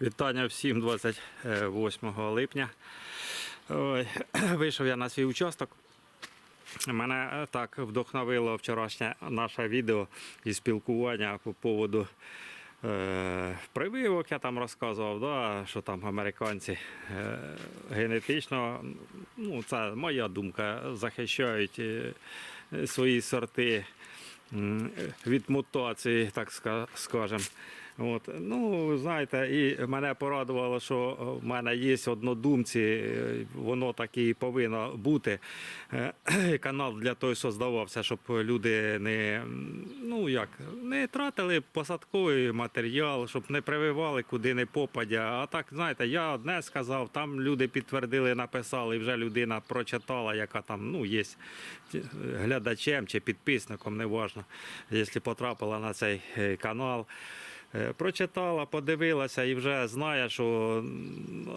Вітання всім 28 липня. Ой, вийшов я на свій участок. Мене е, так вдохновило вчорашнє наше відео і спілкування по поводу е, прививок. Я там розказував, да, що там американці е, генетично, ну це моя думка, захищають е, свої сорти від мутації, так скажемо. От, ну, знаєте, і мене порадувало, що в мене є однодумці, е, воно так і повинно бути. Е, Канал для того создавався, щоб люди не, ну, як, не тратили посадковий матеріал, щоб не прививали куди не попадя. А так, знаєте, я одне сказав, там люди підтвердили, написали, і вже людина прочитала, яка там ну, є глядачем чи підписником, неважно, якщо потрапила на цей е, канал. Е, Прочитала, подивилася і вже знає, що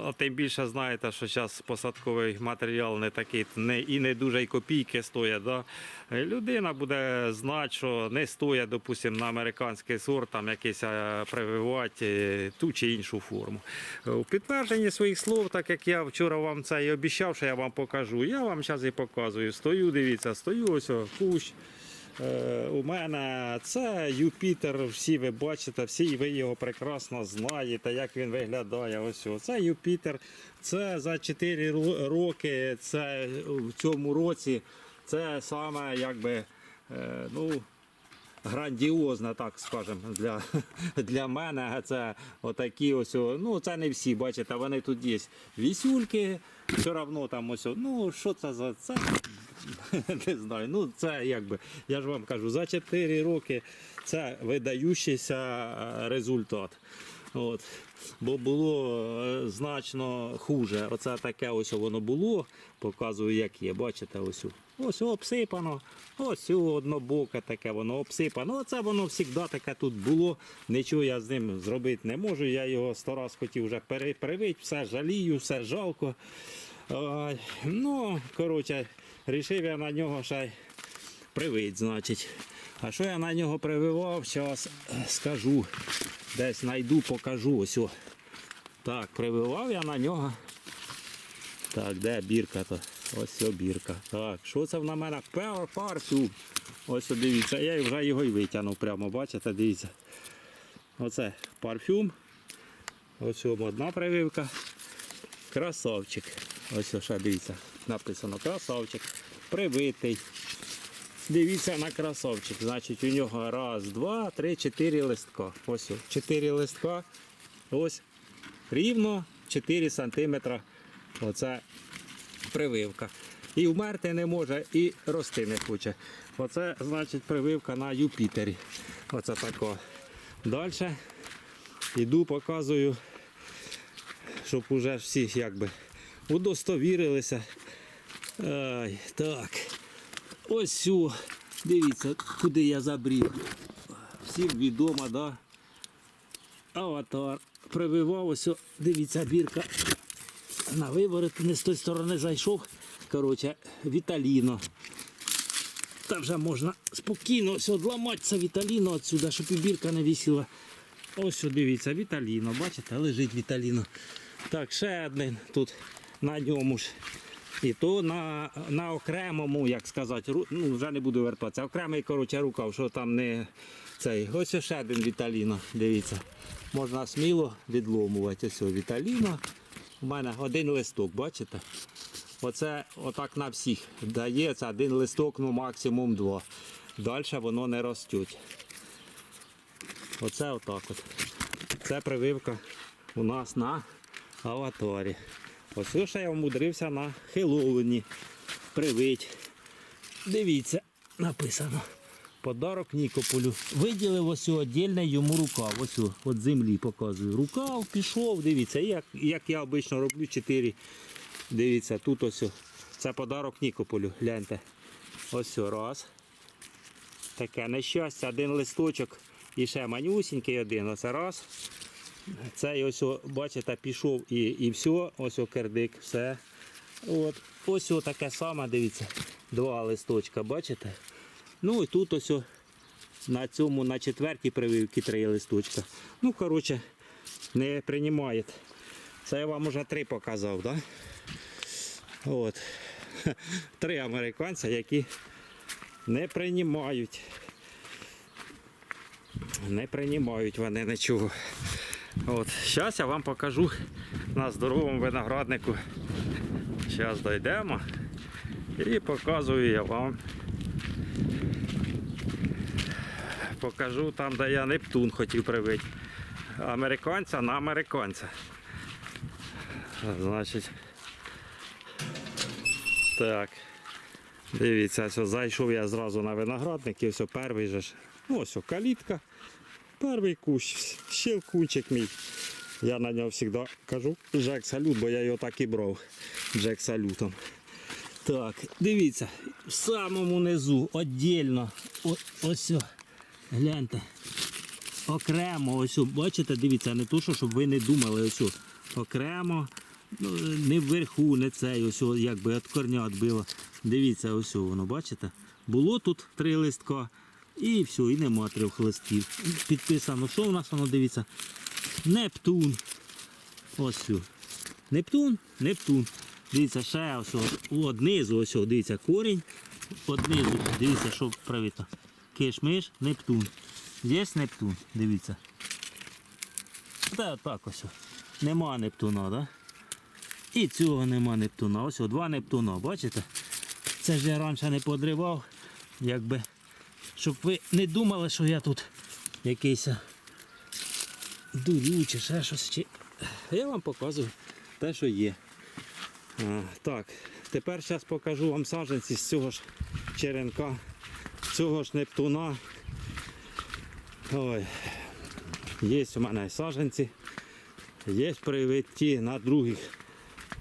а тим більше знаєте, що зараз посадковий матеріал не такий не, і не дуже й копійки стоять. Да? Е, Людина буде знати, що не стоїть, допустимо, на американський сорт там якийсь е, прививати ту чи іншу форму. У підтвердженні своїх слов, так як я вчора вам це і обіцяв, що я вам покажу, я вам зараз і показую. Стою, дивіться, стою ось кущ. Е, У мене це Юпітер, всі ви бачите, всі ви його прекрасно знаєте, як він виглядає. Ось це Юпітер. Це за 4 роки, це в цьому році, це саме якби, е, ну, грандіозне, так скажемо, для, для мене. Це отакі ось, ну це не всі, бачите, вони тут є вісюльки, все одно там ось, ну що це за це? Не знаю. Ну це якби, я ж вам кажу, за 4 роки це видаючийся е, результат. От. Бо було е, значно хуже. Оце таке ось воно було. Показую, як є. Бачите, ось. Ось обсипано, ось однобоке таке воно обсипано. Оце воно завжди таке тут було. Нічого я з ним зробити не можу. Я його сто раз хотів вже пере- привити, все жалію, все жалко. Ой, ну, коротше, рішив я на нього ще й привить, значить. А що я на нього прививав, зараз скажу. Десь знайду, покажу. Ось. Так, прививав я на нього. Так, де бірка то? Ось о бірка. Так, що це на мене? Парфюм. Ось дивіться, я вже його і витягнув прямо, бачите, дивіться. Оце парфюм. Ось одна прививка. Красавчик. Ось ще дивіться. Написано красавчик. Привитий. Дивіться на красавчик. Значить, у нього раз, два, три, чотири листка. Ось чотири листка. Ось рівно 4 сантиметра. Оце прививка. І вмерти не може, і рости не хоче. Оце значить прививка на Юпітері. Оце тако. Далі йду, показую, щоб уже всі якби удостовірилися. Ай, так. Ось сю. Дивіться, куди я забрів. Всім відомо, да? Аватар. Прививав ось, дивіться, бірка на виворот не з тої сторони зайшов. Коротше, Віталіно. Та вже можна спокійно ось одламати це Віталіно отсюди, щоб і бірка не висіла. Ось дивіться, Віталіно, бачите, лежить Віталіно. Так, ще один тут на ньому ж. І то на, на окремому, як сказати, ну вже не буду вертатися. Окремий коротше, рукав, що там не цей. Ось ще один Віталіно, дивіться. Можна сміло відломувати. Ось Віталіно. У мене один листок, бачите? Оце отак на всіх дається один листок, ну максимум два. Далі воно не ростуть. Оце отак от. Це прививка у нас на аватарі. Ось ще я вмудрився на Хеллоуіні привить. Дивіться, написано. Подарок Нікополю. Виділив ось віддільний йому рукав. Ось от землі показую. Рукав пішов, дивіться, як, як я обично роблю 4. Дивіться, тут ось. Це подарок Нікополю. Гляньте. Ось раз. Таке нещастя, один листочок і ще манюсінький один. Оце раз. Цей ось, бачите, пішов і, і все, ось кердик, все. От. Ось таке саме, дивіться, два листочка, бачите? Ну і тут ось на цьому, на четвертій прививці три листочка. Ну, коротше, не приймає. Це я вам уже три показав? Да? От. Три американця, які не приймають. Не приймають вони нічого. От. Зараз я вам покажу на здоровому винограднику. Зараз дійдемо і показую я вам. Покажу там, де я Нептун хотів привити. Американця на американця. Значить. Так. Дивіться, ось зайшов я зразу на виноградник і все перший же. Ну, ось о, калітка. Перший кущ, щелкунчик мій. Я на нього завжди кажу Джек Салют, бо я його так і брав. Джек Салютом. Так, дивіться, в самому низу, віддільно. Ось, гляньте. Окремо, ось, бачите, дивіться, не то, що щоб ви не думали, ось окремо, ну, не вверху, не цей, ось якби від корня відбило. Дивіться, ось воно, бачите? Було тут три листка і все, і нема трьох листків. Підписано, що в нас воно дивіться? Нептун. Ось все. Нептун, Нептун. Дивіться, ще ось о, от низу, ось дивіться, корінь. От низу, дивіться, що правито. Кишмиш, Нептун. Є Нептун, дивіться. Та так ось. Нема Нептуна, да? І цього нема Нептуна. Ось два Нептуна, бачите? Це ж я раніше не подривав, якби, щоб ви не думали, що я тут якийсь дурю чи ще щось. Чи... Я вам показую те, що є. А, так, тепер зараз покажу вам саджанці з цього ж черенка, цього ж Нептуна. Ой, є у мене саджанці, є привиті на других.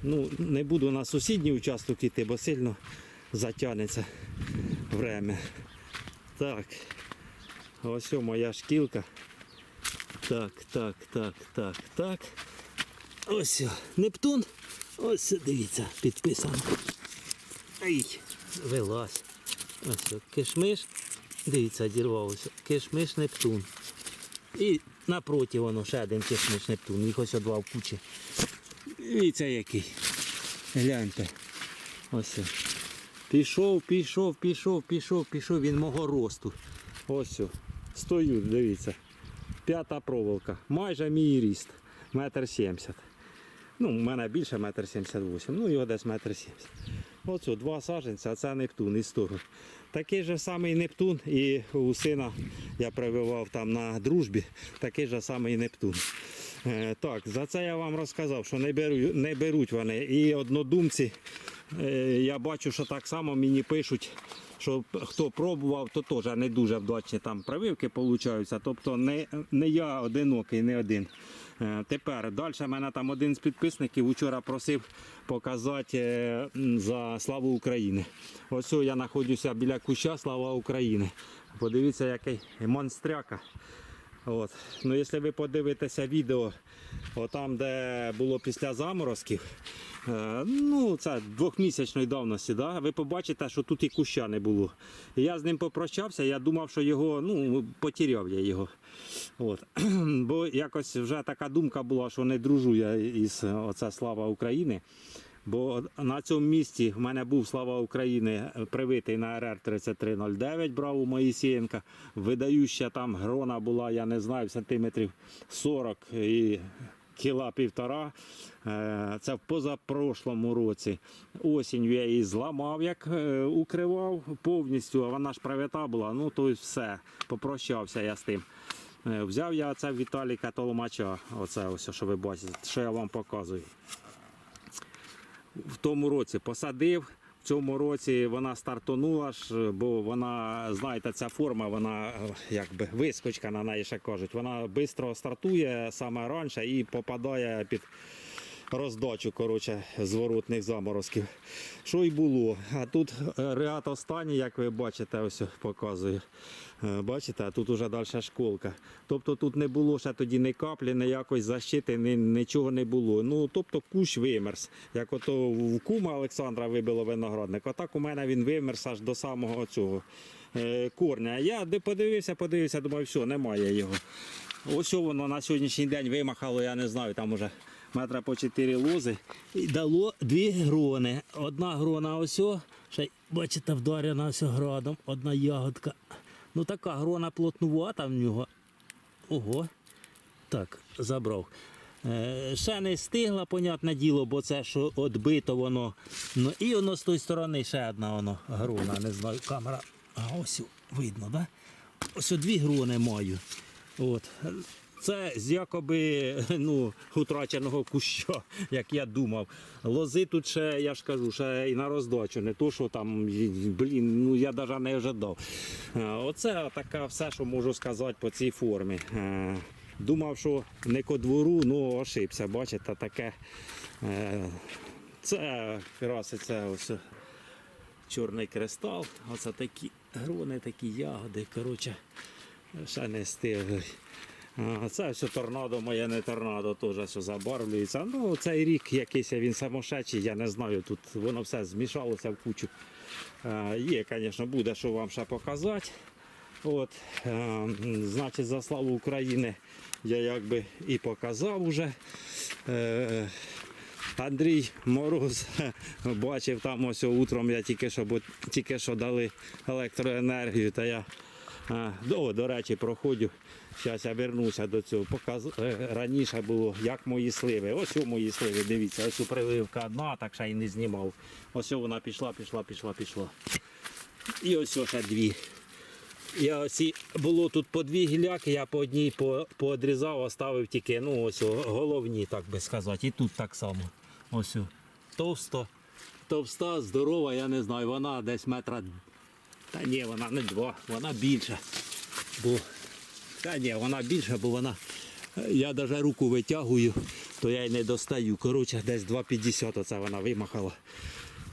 Ну, не буду на сусідній участок йти, бо сильно затягнеться время. Так, ось моя шкілка. Так, так, так, так, так. Ось Нептун. Ось дивіться, підписано. Ай, вилазь. Ось кишмиш. Дивіться, дірвався. Кишмиш Нептун. І напроти воно ще один кишмиш Нептун. Їх ось два в кучі. Дивіться який. Гляньте. Ось. Пішов, пішов, пішов, пішов, пішов. Він мого росту. Ось. о. Стою, дивіться. П'ята проволока. Майже мій ріст. Метр сімдесят. Ну, у мене більше метр сімдесят вісім, ну його десь метр сімдесят. Оце два саженця, а це Нептун із того. Такий же самий Нептун і у сина я прививав там на дружбі, такий же самий Нептун. Е, так, за це я вам розказав, що не, беру, не беруть вони. І однодумці, я бачу, що так само мені пишуть, що хто пробував, то теж не дуже вдачні там прививки получаються. Тобто не, не я одинокий, не один. Е, Тепер далі мене там один з підписників вчора просив показати е, за славу України. Ось я знаходжуся біля куща Слава України. Подивіться, який монстряка. От. Ну, якщо ви подивитеся відео, отам, де було після заморозків, е, ну це двохмісячної давності, да, ви побачите, що тут і куща не було. Я з ним попрощався, я думав, що його, ну, потеряв я його. От. Бо якось вже така думка була, що не дружу я із оце Слава України. Бо на цьому місці в мене був слава України привитий на РР 3309, брав у Моїсієнка. Видающа там грона була, я не знаю, сантиметрів 40 і кіла півтора. Е, Це в позапрошлому році. Осінь я її зламав, як е, укривав повністю, а вона ж привита була. Ну то все. Попрощався я з тим. Е, Взяв я це Віталіка Толмача. Оце ось, що ви бачите, що я вам показую в тому році посадив. В цьому році вона стартонула ж, бо вона, знаєте, ця форма, вона е, якби вискочка на неї ще кажуть. Вона швидко стартує саме раніше і попадає під роздачу коротше, зворотних заморозків. Що й було. А тут е, ряд останній, як ви бачите, ось показую. Е, Бачите, а тут уже далі школка. Тобто тут не було ще тоді ні каплі, ніякої защити, ні, нічого не було. Ну, тобто кущ вимерз. Як ото в кума Олександра вибило виноградник, отак у мене він вимерз аж до самого цього е, корня. Я подивився, подивився, думаю, все, немає його. Ось воно на сьогоднішній день вимахало, я не знаю, там уже метра по 4 лози. І дало дві грони. Одна грона ось, ще бачите, вдарена ось градом, одна ягодка. Ну така грона плотнувата в нього. Ого. Так, забрав. Е, ще не стигла, понятне діло, бо це що відбито воно. Ну і воно з тої сторони ще одна воно грона, не знаю, камера. А ось видно, да? Ось дві грони маю. От. Це з якоби ну, утраченого куща, як я думав. Лози тут ще, я ж кажу, ще і на роздачу, не то, що там, блін, ну я навіть не ожидав. Е, Оце така все, що можу сказати по цій формі. Е, Думав, що не ко двору, ну ошибся, бачите, таке. е, Це краситься ось чорний кристал. Оце такі грони, такі ягоди. Коротше, ще не стигли. Це все торнадо, моє не торнадо, теж все забарвлюється. Ну, цей рік якийсь він самошечий, я не знаю, тут воно все змішалося в кучу. Є, звісно, буде, що вам ще показати. От, е, значить, за славу України я якби і показав уже. Е, Андрій Мороз бачив там ось утром, я тільки що, бо тільки що дали електроенергію, та я о, до речі, проходжу. Зараз я вернуся до цього. Показ... е, Раніше було, як мої сливи. Ось у мої сливи, дивіться, ось у прививка одна, так ще й не знімав. Ось вона пішла, пішла, пішла, пішла. І ось ще дві. Я осі, було тут по дві гіляки, я по одній по, поодрізав, оставив тільки ну, ось головні, так би сказати. І тут так само. Ось товсто, товста, здорова, я не знаю, вона десь метра. Та ні, вона не два, вона більша. Бо, та ні, вона більша, бо вона. Я навіть руку витягую, то я й не достаю. Коротше, десь 2,50 оце вона вимахала.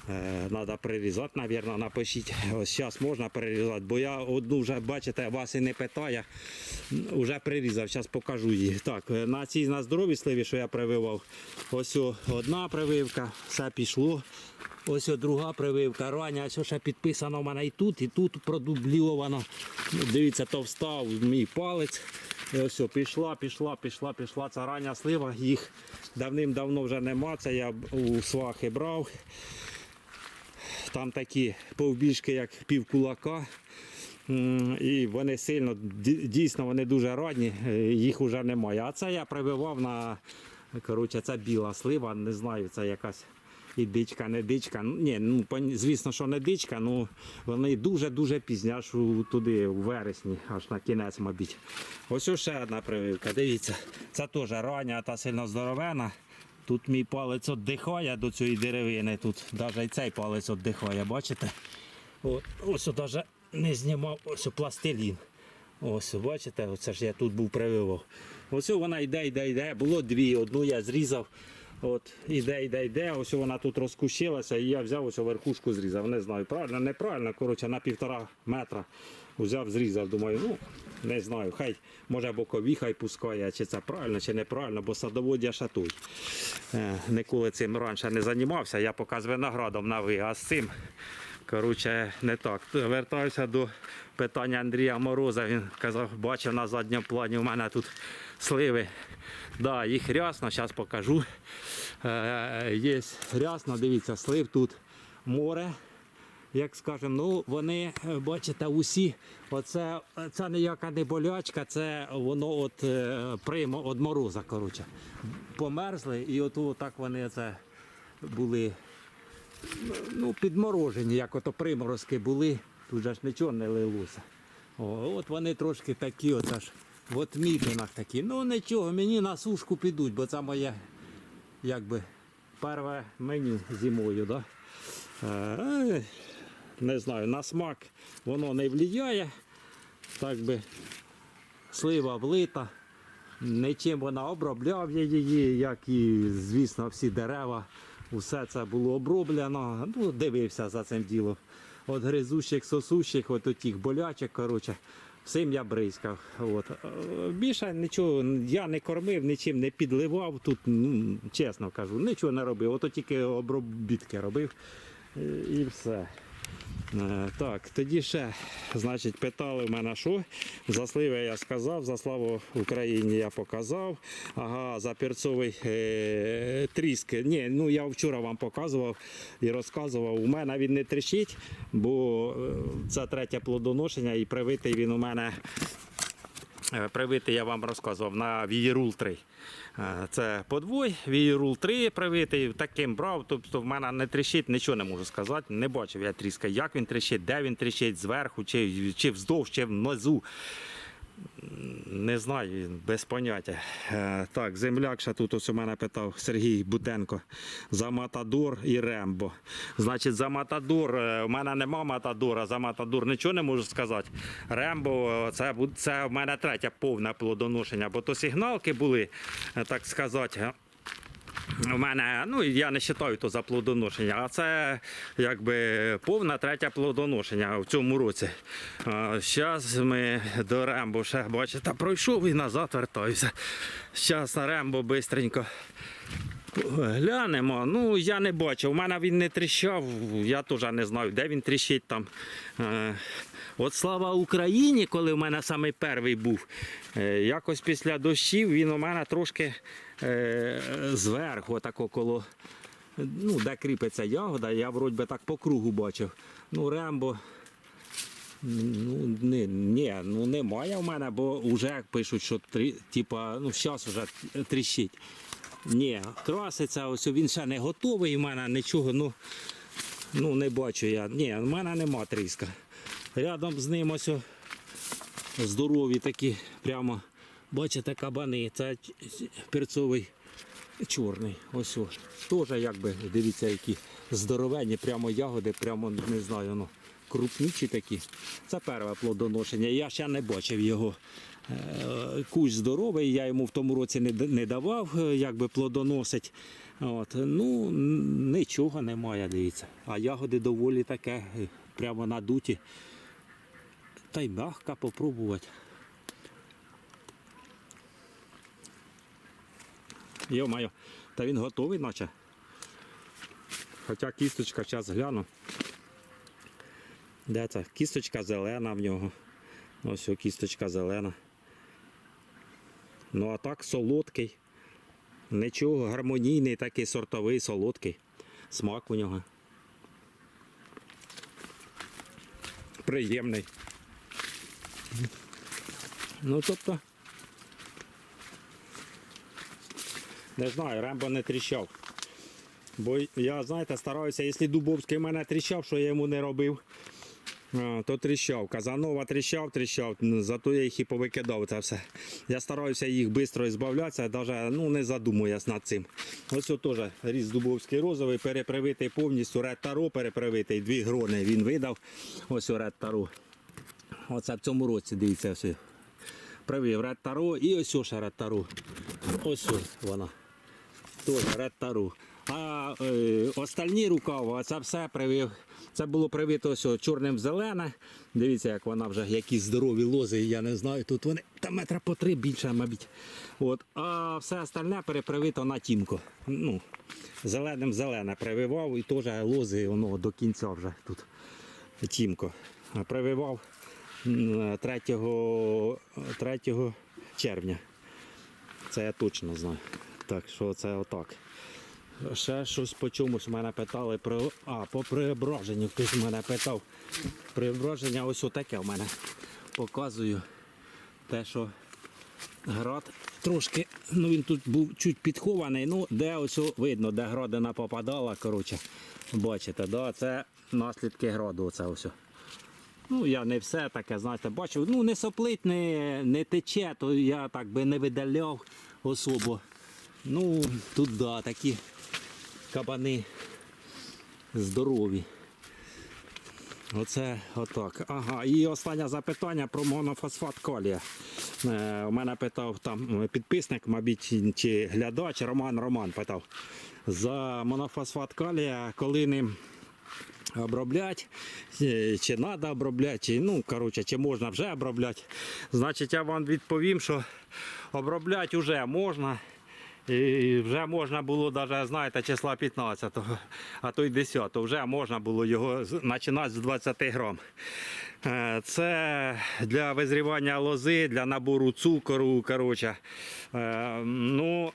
Треба прирізати, мабуть, напишіть. Ось зараз можна прирізати, бо я одну вже, бачите, вас і не питає. Вже прирізав, зараз покажу її. Так, е, на цій на здоровій сливі, що я прививав, ось одна прививка, все пішло. Ось друга прививка. Рання, ось ще підписано в мене і тут, і тут продубльовано. Дивіться, товста мій палець. І ось о, пішла, пішла, пішла, пішла. Це рання слива. Їх давним-давно вже нема. Це я у свахи брав. Там такі повбільшки, як пів кулака. І вони сильно, дійсно, вони дуже радні, е, їх вже немає. А це я прививав на, коротше, це біла слива, не знаю, це якась і дичка, не дичка. Ну, Ні, ну, звісно, що не дичка, ну вони дуже-дуже пізні, туди, у вересні, аж на кінець, мабуть. Ось ще одна прививка, дивіться, це теж рання, та сильно здоровена. Тут мій палець віддихає до цієї деревини. Тут навіть цей палець віддихає, бачите? От, ось навіть не знімав ось пластилін. Ось, бачите, оце ж я тут був прививав. Ось вона йде, йде, йде. Було дві, одну я зрізав. От, іде, йде, йде. Ось вона тут розкущилася, і я взяв ось верхушку зрізав. Не знаю, правильно, неправильно. Коротше, на півтора метра взяв, зрізав. Думаю, ну не знаю, хай може бокові хай пускає, чи це правильно, чи неправильно, бо садовод я ще. Е, Ніколи цим раніше не займався. Я поки з виноградом на ви, а з цим. Коротше, не так. Вертаюся до питання Андрія Мороза. Він казав, бачив на задньому плані, у мене тут сливи. Да, їх рясно, зараз покажу. Е, є рясно, дивіться, слив тут море. Як скажемо, ну вони, е, бачите, усі, оце, це ніяка не болячка, це воно от е, приймо від мороза, коротше. Померзли і от так вони це були ну, підморожені, як ото приморозки були, тут же ж нічого не лилося. О, от вони трошки такі, оце ж в отмітинах такі. Ну нічого, мені на сушку підуть, бо це моє якби перше меню зимою. Да? Е, не знаю, на смак воно не впливає. Так би слива влита. Нічим вона обробляв її, як і, звісно, всі дерева. Усе це було оброблено. Ну, дивився за цим ділом. От гризущих, сосущих, от отих болячок, коротше, всім я бризкав. От. Е, Більше нічого я не кормив, нічим не підливав. Тут, чесно кажу, нічого не робив. Ото тільки обробітки робив е, і все. Е, Так, тоді ще, значить, питали в мене, що за сливи я сказав, за славу Україні я показав. Ага, за перцовий е, тріск. Ні, ну я вчора вам показував і розказував. У мене він не тріщить, бо е, це третє плодоношення і привитий він у мене. Е, Привитий я вам розказував на Вієрул 3. Е, Це подвой, Вієрул 3 привитий, таким брав. Тобто в мене не тріщить, нічого не можу сказати. Не бачив я тріска, як він тріщить, де він тріщить, зверху, чи, чи вздовж, чи внизу. Не знаю, без поняття. Е, Так, землякша тут ось у мене питав Сергій Бутенко за Матадор і Рембо. Значить, за Матадор, е, у мене нема Матадора, за Матадор нічого не можу сказати. Рембо, е, це, це в мене третє повне плодоношення, бо то сигналки були, так сказати. У мене, ну я не вважаю то за плодоношення, а це якби повне третє плодоношення в цьому році. Зараз ми до Рембо ще бачите, пройшов і назад вертаюся. Зараз на Рембо швидко глянемо. Ну, я не бачив. У мене він не тріщав, я теж не знаю, де він тріщить там. От слава Україні, коли в мене самий перший був, е, якось після дощів він у мене трошки зверху, отако коло, ну, де кріпиться ягода, я вроді би так по кругу бачив. Ну, Рембо. Ну, не, ні, ну немає в мене, бо вже пишуть, що трі, типа, ну, зараз вже тріщить. Ні, краситься, ось він ще не готовий, у мене нічого, ну, ну не бачу я. Ні, в мене нема тріска. Рядом з ним ось здорові такі, прямо, бачите, кабани. Це перцовий чорний. Ось о. Теж якби, дивіться, які здоровенні, прямо ягоди, прямо не знаю, ну, крупніші такі. Це перше плодоношення. Я ще не бачив його. Е, Кущ здоровий, я йому в тому році не, не давав, е, якби плодоносить. От, ну, нічого немає, дивіться. А ягоди доволі таке, е, прямо надуті. Та й м'ягка попробувати. Йо-моє, та він готовий, наче. Хоча кісточка, зараз гляну. Де це? Кісточка зелена в нього. Ось о, кісточка зелена. Ну а так солодкий. Нічого, гармонійний, такий сортовий, солодкий. Смак у нього. Приємний. Ну, тобто. Не знаю, Рембо не тріщав. Бо я, знаєте, стараюся, якщо Дубовський мене тріщав, що я йому не робив, то тріщав. Казанова тріщав, тріщав, зато я їх і повикидав це все. Я стараюся їх швидко збавлятися, навіть ну, не задумуюсь над цим. Ось тут теж ріс Дубовський розовий, перепривитий повністю, ред таро перепривитий, дві грони він видав. Ось ред таро. Оце в цьому році, дивіться, все. Привив ред таро і ось ще ред таро. Ось вона. Теж ред тару. А е, остальні рукави, це все привив. Це було привито ось чорним в зелене. Дивіться, як вона вже, які здорові лози, я не знаю. Тут вони та метра по три більше, мабуть. От. А все остальне перепривито на тімко. Ну, Зеленим зелене прививав і теж лози воно до кінця вже тут. Тімко. Прививав 3, 3 червня. Це я точно знаю. Так що це отак. Ще щось по чомусь мене питали про. А, по преображенню хтось мене питав. Преображення ось отаке в мене. Показую те, що град трошки, ну він тут був чуть підхований, ну де ось видно, де градина попадала, коротше. Бачите, да, це наслідки граду. Оце ось. Ну, я не все таке, знаєте, бачив. Ну, не соплить, не, не тече, то я так би не видаляв особо. Ну, тут да, такі кабани здорові. Оце отак. Ага, і останнє запитання про монофосфат калія. Е, у мене питав там підписник, мабуть, чи глядач, Роман Роман питав. За монофосфат калія, коли ним оброблять, е, чи треба обробляти, ну, коротше, чи можна вже обробляти. Значить, я вам відповім, що обробляти вже можна. І вже можна було навіть, знаєте, числа 15, а то й 10, вже можна було його починати з 20 грам. Е, Це для визрівання лози, для набору цукору. Коротше. Е, Ну,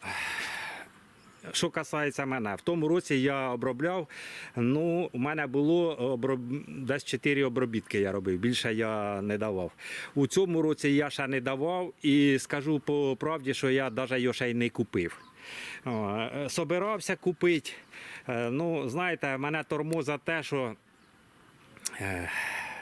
що касається мене, в тому році я обробляв. Ну, у мене було оброб... десь 4 обробітки я робив. Більше я не давав. У цьому році я ще не давав і скажу по правді, що я навіть його ще й не купив. Е, Собирався купити. Е, Ну, знаєте, мене тормоза те, що.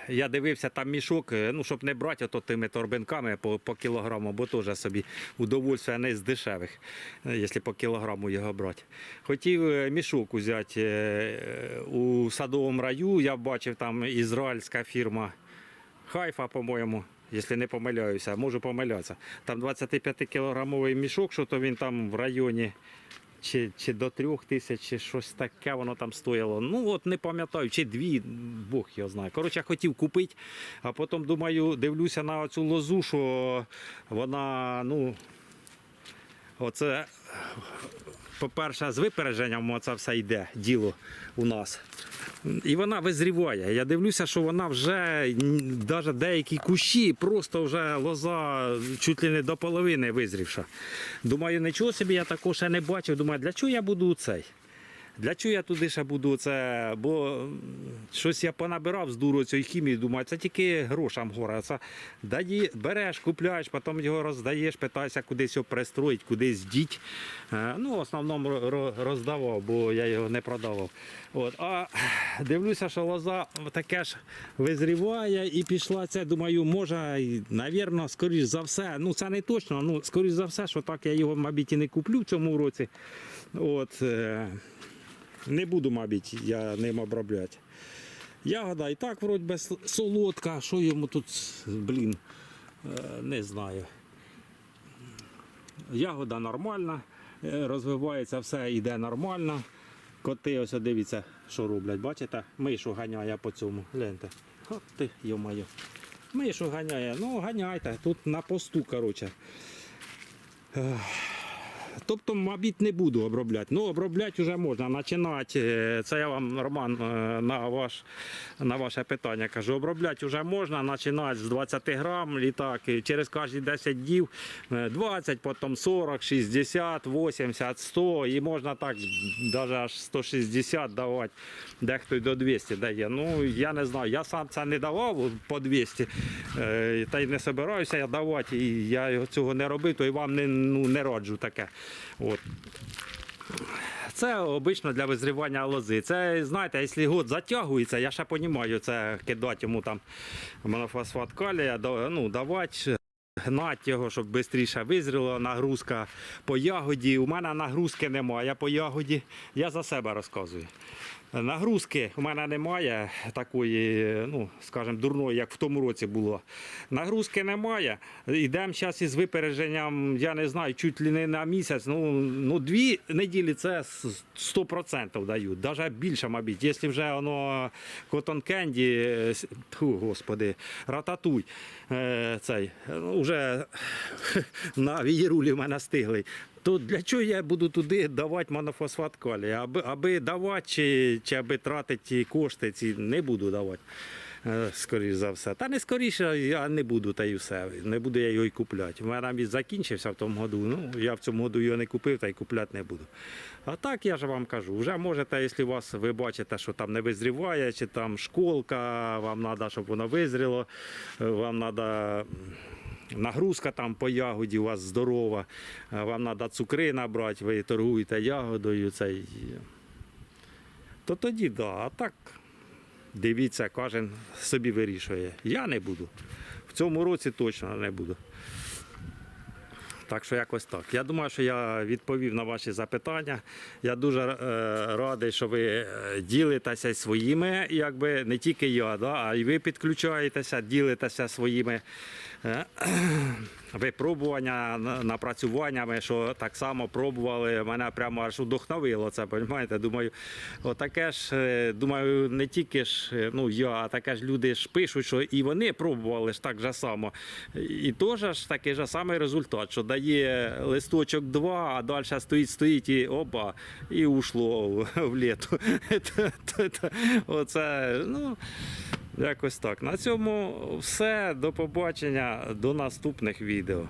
Я дивився там мішок, е, ну щоб не брати ото тими торбинками по, по кілограму, бо теж собі удовольствие не з дешевих, е, якщо по кілограму його брати. Хотів е, мішок взяти у садовому раю. Я бачив там ізраїльська фірма Хайфа, по-моєму. Якщо не помиляюся, можу помилятися. Там 25-кілограмовий мішок, що то він там в районі чи, чи до трьох тисяч, чи щось таке воно там стояло. Ну от не пам'ятаю, чи дві, Бог його знає. Коротше, хотів купити, а потім думаю, дивлюся на цю лозу, що вона, ну, оце, по-перше, з випередженням це все йде діло у нас. І вона визріває. Я дивлюся, що вона вже навіть деякі кущі, просто вже лоза чуть ли не до половини визрівша. Думаю, нічого собі я такого ще не бачив. Думаю, для чого я буду цей? Для чого я туди ще буду це? Бо щось я понабирав з дуру цієї хімії, думаю, це тільки грошам гора. Це даї, береш, купляєш, потім його роздаєш, питаєшся кудись його пристроїть, кудись діть. Е, Ну, в основному ро- ро- роздавав, бо я його не продавав. От. А дивлюся, що лоза таке ж визріває і пішла це. Думаю, може, навірно, скоріш за все. Ну, це не точно, ну, скоріш за все, що так я його, мабуть, і не куплю в цьому році. От, е, не буду, мабуть, я ним обробляти. Ягода і так вроді солодка. Що йому тут, блін, е, не знаю. Ягода нормальна, е, розвивається, все йде нормально. Коти, ось дивіться, що роблять. Бачите? Мишу ганяє по цьому. Гляньте. От ти, йо-моє. Мишу ганяє. Ну, ганяйте. Тут на посту, коротше. Тобто, мабуть, не буду обробляти. Ну, обробляти вже можна. Починати. е, Це я вам, Роман, е, на, ваш, на ваше питання кажу. Обробляти вже можна, починати з 20 грам літак. Через кожні 10 днів е, 20, потім 40, 60, 80, 100. І можна так навіть аж 160 давати. Дехто й до 200 дає. Ну, я не знаю. Я сам це не давав по 200. е, Та й не собираюся я давати. І я цього не робив, то і вам не, ну, не раджу таке. От. Це обично для визрівання лози. Це, знаєте, якщо год затягується, я ще розумію, це кидати йому там монофосфат калія, ну, давати, гнати його, щоб швидше визріло, нагрузка по ягоді. У мене нагрузки немає, по ягоді, я за себе розказую. Нагрузки у мене немає такої, ну, скажімо, дурної, як в тому році було. Нагрузки немає. Йдемо зараз із випередженням, я не знаю, чуть ли не на місяць. Ну, ну дві неділі це 100% дають, навіть більше, мабуть. Якщо вже воно Cotton Candy, е, тьфу, господи, рататуй, е, цей, ну, вже на вієрулі в мене стиглий. То для чого я буду туди давати монофосфат калія? Аби, аби давати чи, чи аби тратити кошти, ці не буду давати. е, Скоріш за все. Та не скоріше я не буду, та й все. Не буду я його й купляти. У мене він закінчився в тому году. Ну, я в цьому году його не купив та й купляти не буду. А так я ж вам кажу, вже можете, якщо вас ви бачите, що там не визріває, чи там школка, вам треба, щоб воно визріло, вам треба. Нагрузка там по ягоді у вас здорова, вам треба цукри набрати, ви торгуєте ягодою. Цей. То тоді да. А так дивіться, кожен собі вирішує. Я не буду. В цьому році точно не буду. Так що якось так. Я думаю, що я відповів на ваші запитання. Я дуже е, радий, що ви е, ділитеся своїми, якби не тільки я, да, а й ви підключаєтеся, ділитеся своїми випробування, напрацюваннями, що так само пробували, мене прямо аж вдохновило це, розумієте? Думаю, отаке ж, е, думаю, не тільки ж е, ну, я, а таке ж люди ж пишуть, що і вони пробували ж так же само. І теж ж такий же самий результат, що дає листочок два, а далі стоїть, стоїть і оба, і ушло в, літу. Оце, ну. Якось так. На цьому все. До побачення, до наступних відео.